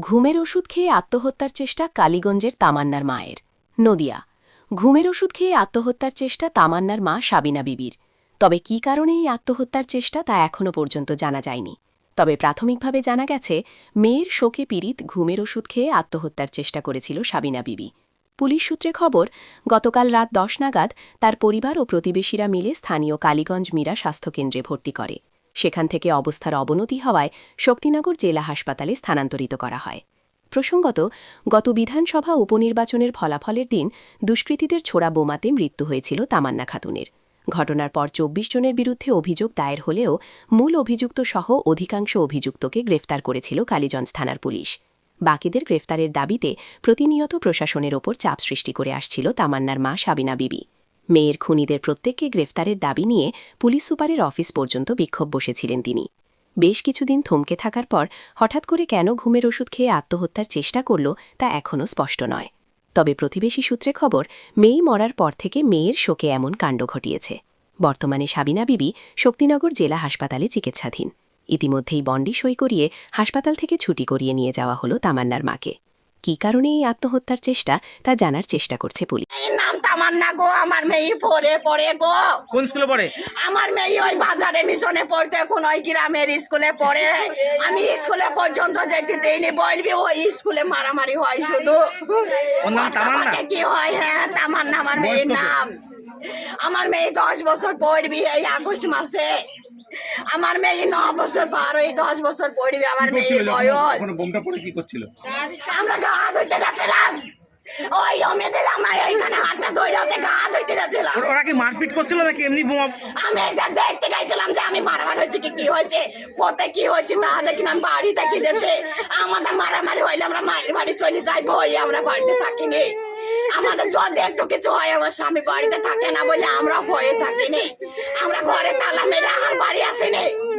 ঘুমের ওষুধ খেয়ে আত্মহত্যার চেষ্টা কালীগঞ্জের তামান্নার মায়ের। নদিয়া, ঘুমের ওষুধ খেয়ে আত্মহত্যার চেষ্টা তামান্নার মা সাবিনা বিবির। তবে কী কারণে এই আত্মহত্যার চেষ্টা তা এখনও পর্যন্ত জানা যায়নি। তবে প্রাথমিকভাবে জানা গেছে, মেয়ের শোকে পীড়িত ঘুমের ওষুধ খেয়ে আত্মহত্যার চেষ্টা করেছিল সাবিনা বিবি। পুলিশ সূত্রে খবর, গতকাল রাত দশ নাগাদ তার পরিবার ও প্রতিবেশীরা মিলে স্থানীয় কালীগঞ্জ মীরা স্বাস্থ্যকেন্দ্রে ভর্তি করে। সেখান থেকে অবস্থার অবনতি হওয়ায় শক্তিনগর জেলা হাসপাতালে স্থানান্তরিত করা হয়। প্রসঙ্গত, গত বিধানসভা উপনির্বাচনের ফলাফলের দিন দুষ্কৃতীদের ছোড়া বোমাতে মৃত্যু হয়েছিল তামান্না খাতুনের। ঘটনার পর চব্বিশ জনের বিরুদ্ধে অভিযোগ দায়ের হলেও মূল অভিযুক্ত সহ অধিকাংশ অভিযুক্তকে গ্রেফতার করেছিল কালীগঞ্জ থানার পুলিশ। বাকিদের গ্রেফতারের দাবিতে প্রতিনিয়ত প্রশাসনের ওপর চাপ সৃষ্টি করে আসছিল তামান্নার মা সাবিনা বিবি। মেয়ের খুনিদের প্রত্যেককে গ্রেফতারের দাবি নিয়ে পুলিশ সুপারের অফিস পর্যন্ত বিক্ষোভ বসেছিলেন তিনি। বেশ কিছুদিন থমকে থাকার পর হঠাৎ করে কেন ঘুমের ওষুধ খেয়ে আত্মহত্যার চেষ্টা করল তা এখনও স্পষ্ট নয়। তবে প্রতিবেশী সূত্রে খবর, মেয়ে মরার পর থেকে মেয়ের শোকে এমন কাণ্ড ঘটিয়েছে। বর্তমানে সাবিনা বিবি শক্তিনগর জেলা হাসপাতালে চিকিৎসাধীন। ইতিমধ্যেই বন্ডি সই করিয়ে হাসপাতাল থেকে ছুটি করিয়ে নিয়ে যাওয়া হলো তামান্নার মাকে। কী কারণে এই আত্মহত্যার চেষ্টা তা জানার চেষ্টা করছে পুলিশ। এই নাম তামান্না গো আমার মেয়ে পড়ে পড়ে গো। কোন স্কুলে পড়ে? আমার মেয়ে ওই বাজারে মিশনে পড়তে এখন ওই গ্রামের স্কুলে পড়ে। আমি স্কুলে পর্যন্ত যেতে দেইনি বলবি ওই স্কুলে মারামারি হয় শুধু। ওর নাম তামান্না? কি হয় হ্যাঁ তামান্না আমার মেয়ের নাম। আমার মেয়ে দশ বছর পড়বি এই আগস্ট মাসে। আমার মেয়ে ন বছর পার ওই দশ বছর পড়বি আমার মেয়ের বয়স। বোমটা পড়ে কি করছিল? আমরা গা ধুইতে যাচ্ছিলাম। ওই অমেদের আমার এইখানে হাতটা ধরে আছে গা ধুইতে যাচ্ছিলাম। ওরা- ওরা কি মারপিট করছিল নাকি এমনি বোমা? আমি এটা দেখতে গেছিলাম যে আমি মারামারি হয়েছে কি কি হয়েছে পথে কি হয়েছে তা দেখি না আমি বাড়িতে কি আমাদের মারামারি হইলে আমরা মায়ের বাড়ি চলে যাইবো ওই আমরা বাড়িতে থাকিনি। আমাদের যদি একটু কিছু হয় আমার স্বামী বাড়িতে থাকে না বলে আমরা ভয়ে থাকিনি। doing it.